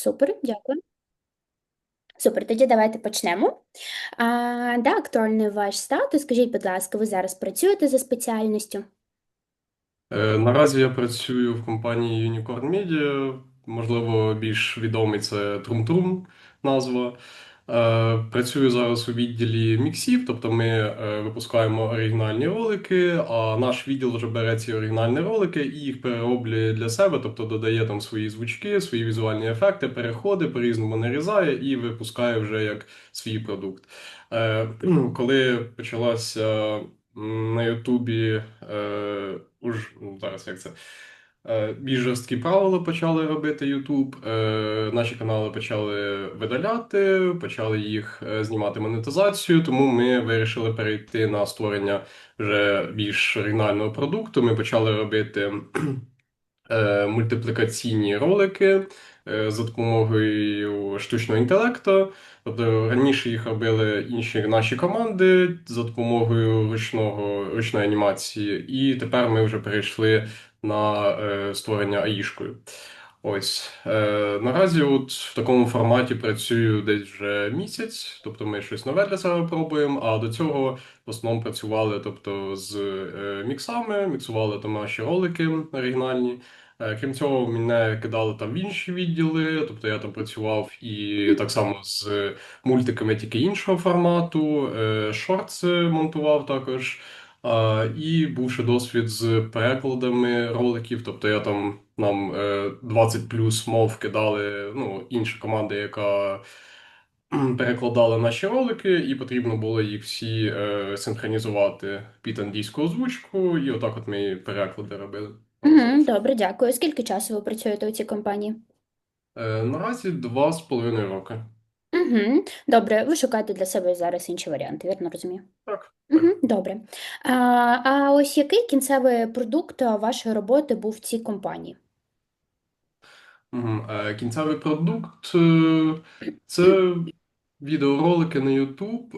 Супер, дякую. Супер, тоді давайте почнемо. А, да, актуальний ваш статус. Скажіть, будь ласка, ви зараз працюєте за спеціальністю? Е, Наразі я працюю в компанії Unicorn Media, можливо, більш відомий це Трум-Трум назва. Е, Працюю зараз у відділі міксів, тобто ми е, випускаємо оригінальні ролики, а наш відділ вже бере ці оригінальні ролики і їх перероблює для себе, тобто додає там свої звучки, свої візуальні ефекти, переходи, по-різному нарізає і випускає вже як свій продукт. Е, Коли почалася на Ютубі уж ну, зараз як це. Е, Більш жорсткі правила почали робити YouTube. Е, Наші канали почали видаляти, почали їх е, знімати монетизацію. Тому ми вирішили перейти на створення вже більш оригінального продукту. Ми почали робити мультиплікаційні ролики за допомогою штучного інтелекту. Тобто раніше їх робили інші наші команди за допомогою ручного ручної анімації, і тепер ми вже перейшли на е, створення аїшкою. Ось е, наразі, от в такому форматі працюю десь вже місяць, тобто ми щось нове для себе пробуємо. А до цього в основному працювали, тобто з е, міксами, міксували там наші ролики оригінальні. Крім цього, мене кидали там в інші відділи, тобто я там працював і так само з мультиками, тільки іншого формату, е, шортси монтував також. І був ще досвід з перекладами роликів. Тобто я там нам е, 20 плюс мов кидали, ну, інша команда, яка перекладала наші ролики, і потрібно було їх всі е, синхронізувати під англійську озвучку, і отак от ми переклади робили. Угу, добре, дякую. Скільки часу ви працюєте у цій компанії? Е, Наразі два з половиною роки. Угу, добре, ви шукаєте для себе зараз інші варіанти, вірно розумію? Так, Добре. А, а ось який кінцевий продукт а, вашої роботи був в цій компанії? Мгм. Е, Кінцевий продукт е, це відеоролики на YouTube.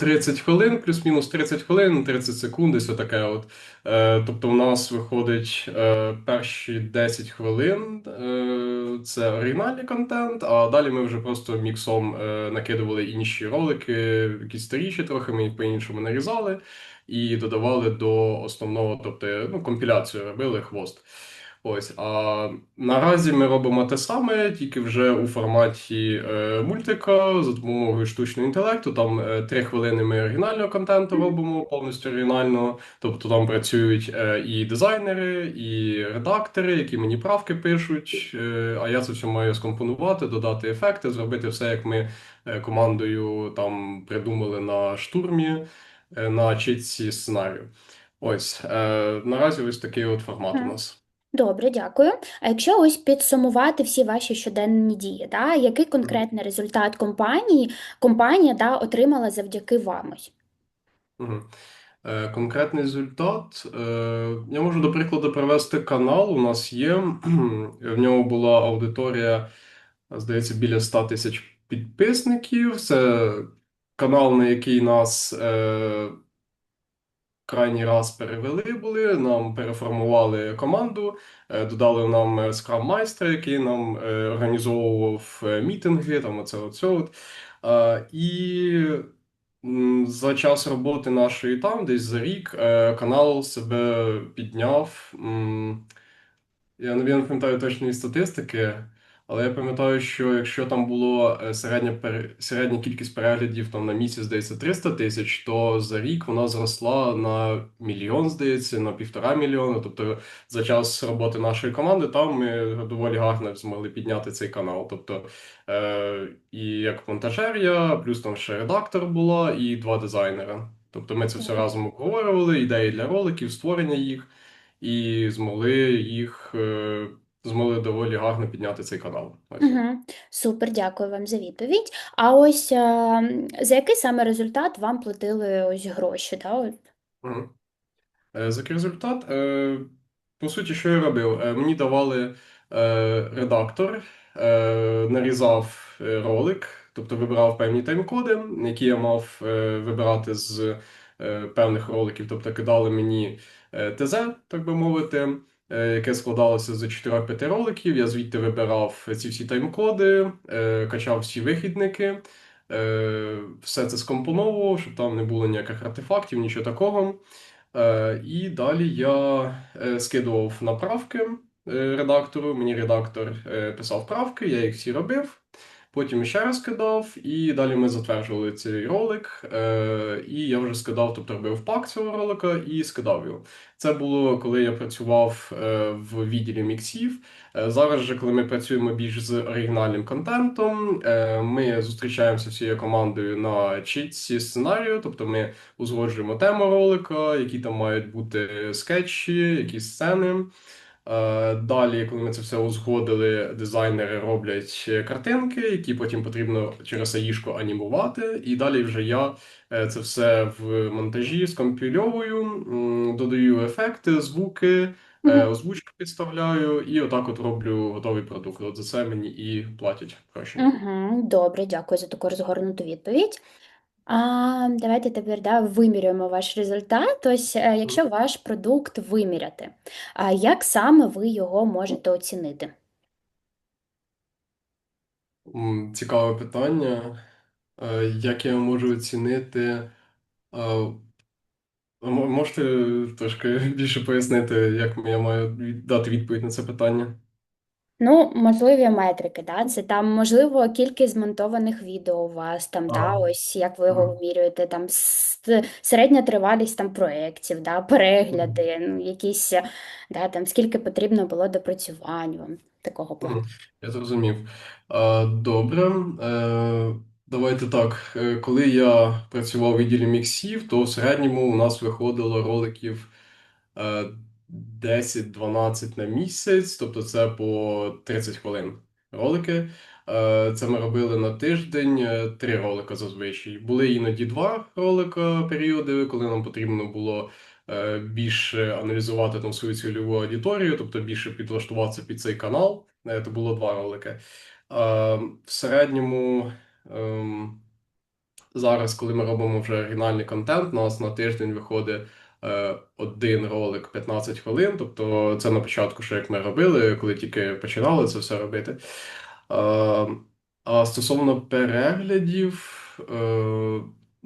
Е, 30 хвилин, плюс-мінус 30 хвилин, 30 секунд, десь отаке от. Е, тобто, в нас виходить е, перші 10 хвилин е, це оригінальний контент, а далі ми вже просто міксом е, накидували інші ролики, якісь старіші трохи, ми їх по-іншому нарізали і додавали до основного, тобто ну, компіляцію робили хвост. Ось, а наразі ми робимо те саме, тільки вже у форматі е, мультика за допомогою штучного інтелекту. Там е, три хвилини ми оригінального контенту робимо, повністю оригінального. Тобто там працюють е, і дизайнери, і редактори, які мені правки пишуть. Е, а я це все маю скомпонувати, додати ефекти, зробити все, як ми е, командою там придумали на штурмі, е, на читці сценарію. Ось е, наразі ось такий от формат у нас. Добре, дякую. А якщо ось підсумувати всі ваші щоденні дії, да, який конкретний результат компанії компанія да, отримала завдяки вам? ось? Мгм. Е, Конкретний результат. Е, Я можу, до прикладу, привести канал. У нас є. В нього була аудиторія, здається, біля 100 тисяч підписників. Це канал, на який нас е, крайній раз перевели були. Нам переформували команду, е, додали нам скрам майстра, який нам е, організовував е, мітинги, там оце оце от. Е, І за час роботи нашої там, десь за рік, е, канал себе підняв. я не пам'ятаю точної статистики, але я пам'ятаю, що якщо там було е, середня, пере- середня кількість переглядів там на місяць, здається, 300 тисяч, то за рік вона зросла на мільйон, здається, на півтора мільйона. Тобто за час роботи нашої команди там ми доволі гарно змогли підняти цей канал. Тобто е, і як монтажер я, плюс там ще редактор була, і два дизайнера. Тобто ми це все разом обговорювали, ідеї для роликів, створення їх і змогли їх е, змогли доволі гарно підняти цей канал. Ось. Угу. Супер, дякую вам за відповідь. А ось е, м, за який саме результат вам платили ось гроші? Да? от? Мгм. Е, результат, е, по суті, що я робив? Е, Мені давали е, редактор, е, нарізав е, ролик, тобто вибирав певні тайм-коди, які я мав е, вибирати з е, певних роликів, тобто кидали мені е, ТЗ, так би мовити. Е, яке складалося з 4-5 роликів. Я звідти вибирав ці всі тайм-коди, е, качав всі вихідники, е, все це скомпоновував, щоб там не було ніяких артефактів, нічого такого. І далі я скидував направки редактору. Мені редактор писав правки, я їх всі робив. Потім ще раз кидав, і далі ми затверджували цей ролик. Е, І я вже скидав, тобто робив пак цього ролика і скидав його. Це було коли я працював е, в відділі міксів. Е, Зараз же, коли ми працюємо більш з оригінальним контентом, е, ми зустрічаємося всією командою на чітці сценарію, тобто ми узгоджуємо тему ролика, які там мають бути скетчі, якісь сцени. Е, Далі, коли ми це все узгодили, дизайнери роблять картинки, які потім потрібно через аїшку анімувати. І далі вже я е, це все в монтажі скомпільовую, додаю ефекти, звуки, е, озвучку підставляю, і отак от роблю готовий продукт. От за це мені і платять гроші. Угу, добре, дякую за таку розгорнуту відповідь. А, давайте тепер да, вимірюємо ваш результат. Ось, е, якщо ваш продукт виміряти, а як саме ви його можете оцінити? М, Цікаве питання. Е, Як я можу оцінити? Е, м- Можете трошки більше пояснити, як я маю від- дати відповідь на це питання? Ну, можливі метрики, да? Це там, можливо, кількість змонтованих відео у вас, там, да, ось як ви його мгм, вимірюєте, там с- середня тривалість там проєктів, да, мгм, перегляди, ну, якісь, да, там, скільки потрібно було допрацювань вам, такого плану. мгм. Я зрозумів. Добре. Е, Давайте так. Е, Коли я працював у відділі міксів, то в середньому у нас виходило роликів е, 10-12 на місяць, тобто це по 30 хвилин ролики. Е, Це ми робили на тиждень, е, три ролика зазвичай. Були іноді два ролика періоди, коли нам потрібно було е, більше аналізувати там свою цільову аудиторію, тобто більше підлаштуватися під цей канал. Е, То було два ролики. В середньому. ем, Зараз, коли ми робимо вже оригінальний контент, у нас на тиждень виходить один ролик 15 хвилин. Тобто це на початку, що як ми робили, коли тільки починали це все робити. Е, а стосовно переглядів, е,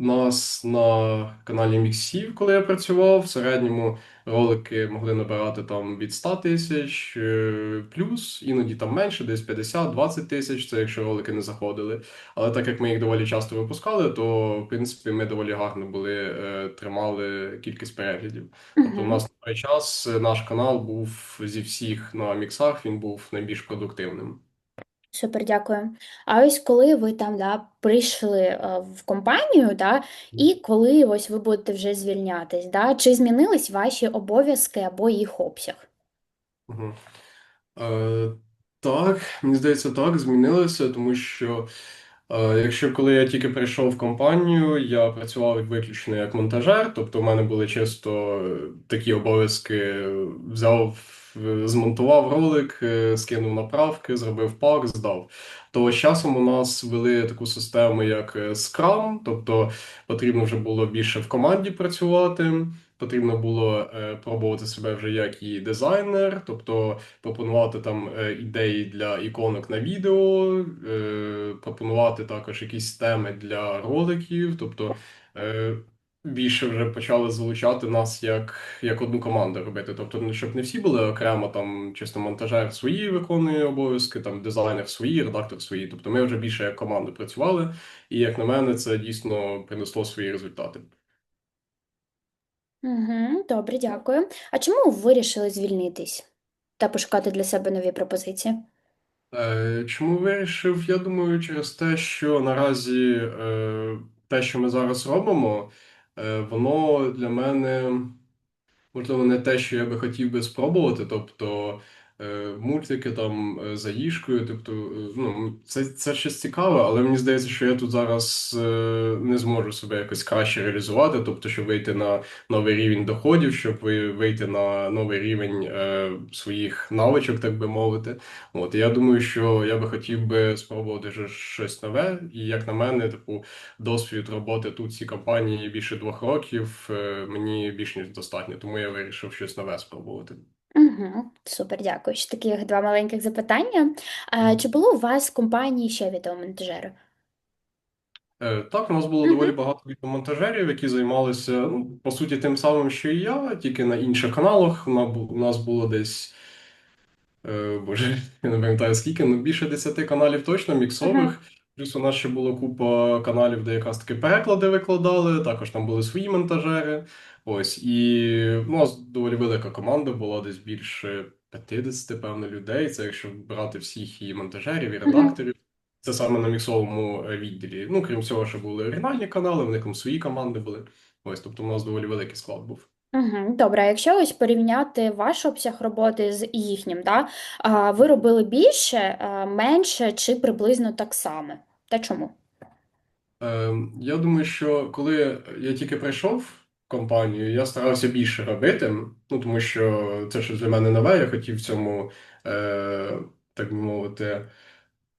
нас на каналі Міксів, коли я працював, в середньому ролики могли набирати там від 100 тисяч е, плюс, іноді там менше, десь 50-20 тисяч, це якщо ролики не заходили. Але так як ми їх доволі часто випускали, то в принципі ми доволі гарно були, е, тримали кількість переглядів. Тобто, у нас на той час е, наш канал був зі всіх на міксах, він був найбільш продуктивним. Супер, дякую. А ось коли ви там да, прийшли е, в компанію, да, і коли ось ви будете вже звільнятись, да, чи змінились ваші обов'язки або їх обсяг? Мгм. Е, так, мені здається, так, змінилося, тому що е, якщо коли я тільки прийшов в компанію, я працював виключно як монтажер, тобто в мене були чисто е, такі обов'язки: взяв, змонтував ролик, е, скинув направки, зробив пак, здав. То з часом у нас ввели таку систему, як е, Scrum, тобто потрібно вже було більше в команді працювати. Потрібно було е, пробувати себе вже як і дизайнер, тобто пропонувати там е, ідеї для іконок на відео, е, пропонувати також якісь теми для роликів, тобто е, більше вже почали залучати нас як, як одну команду робити. Тобто, ну, щоб не всі були окремо, там чисто монтажер свої виконує обов'язки, там дизайнер свої, редактор свої. Тобто ми вже більше як команду працювали, і як на мене, це дійсно принесло свої результати. Угу, добре, дякую. А чому ви вирішили звільнитись та пошукати для себе нові пропозиції? Е, Чому вирішив? Я думаю, через те, що наразі е, те, що ми зараз робимо, воно для мене. Можливо, не те, що я би хотів би спробувати, тобто е, мультики там е, за їжкою, тобто, е, ну, це, це щось цікаве, але мені здається, що я тут зараз е, не зможу себе якось краще реалізувати, тобто, щоб вийти на новий рівень доходів, щоб вийти на новий рівень е, своїх навичок, так би мовити. От, я думаю, що я би хотів би спробувати щось нове, і як на мене, типу, досвід роботи тут в цій компанії більше двох років, е, мені більш ніж достатньо, тому я вирішив щось нове спробувати. Угу, Угу, супер, дякую. Ще таких два маленьких запитання. А, Мгм. чи було у вас в компанії ще відеомонтажери? Е, Так, у нас було Угу, доволі багато відеомонтажерів, які займалися, ну, по суті, тим самим, що і я, тільки на інших каналах. У нас бу- у нас було десь Е, Боже, я не пам'ятаю скільки, ну більше десяти каналів точно угу, міксових. Плюс у нас ще було купа каналів, де якраз таки переклади викладали. Також там були свої монтажери. Ось і ну, у нас доволі велика команда була, десь більше 50, певно, людей. Це якщо брати всіх і монтажерів, і редакторів. Це саме на міксовому е, відділі. Ну, крім цього, ще були оригінальні канали, в них там свої команди були. Ось, тобто, у нас доволі великий склад був. Угу. Добре, а якщо ось порівняти ваш обсяг роботи з їхнім, да? А, ви робили більше, менше чи приблизно так само? Та чому? Е, Я думаю, що коли я тільки прийшов компанію, я старався більше робити, ну тому що це щось для мене нове, я хотів в цьому, е, так би мовити,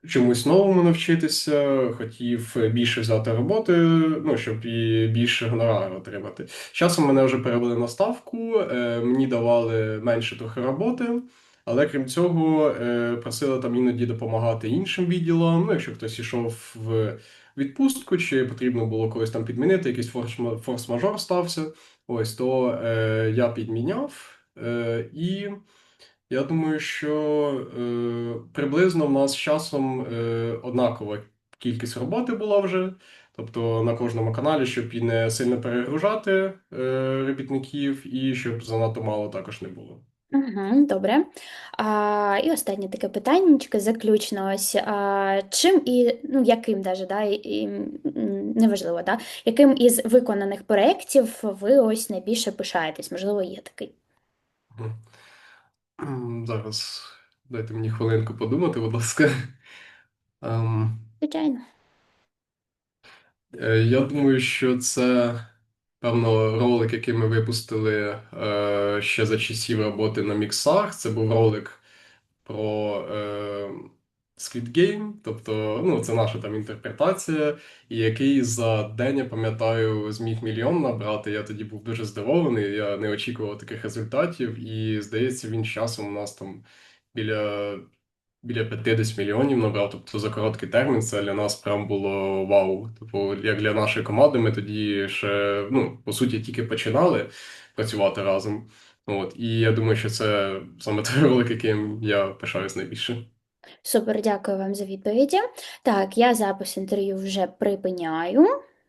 чомусь новому навчитися, хотів більше взяти роботи, ну, щоб і більше гонорару отримати. З Часом мене вже перевели на ставку, е, мені давали менше трохи роботи, але крім цього, е, просили там іноді допомагати іншим відділам. Ну, якщо хтось ішов в відпустку, чи потрібно було когось там підмінити, якийсь форс- форс-мажор стався. Ось то е, я підміняв. Е, і я думаю, що е, приблизно в нас з часом е, однакова кількість роботи була вже. Тобто на кожному каналі, щоб і не сильно перегружати е, робітників, і щоб занадто мало також не було. Угу, добре. А, і останнє таке питаннячко, заключно ось. А, чим і, ну, яким даже, да, і, і, неважливо, да, яким із виконаних проєктів ви ось найбільше пишаєтесь? Можливо, є такий. Зараз дайте мені хвилинку подумати, будь ласка. Ем, Звичайно. Е, Я думаю, що це певно ролик, який ми випустили е, ще за часів роботи на міксах. Це був ролик про е, Squid Game, тобто, ну, це наша там інтерпретація, який за день, я пам'ятаю, зміг мільйон набрати. Я тоді був дуже здивований, я не очікував таких результатів, і здається, він часом у нас там біля біля 50 мільйонів набрав. Тобто за короткий термін це для нас прям було вау. Тобто, як для нашої команди, ми тоді ще, ну, по суті, тільки починали працювати разом. От, і я думаю, що це саме той ролик, яким я пишаюсь найбільше. Супер, дякую вам за відповіді. Так, я запис інтерв'ю вже припиняю.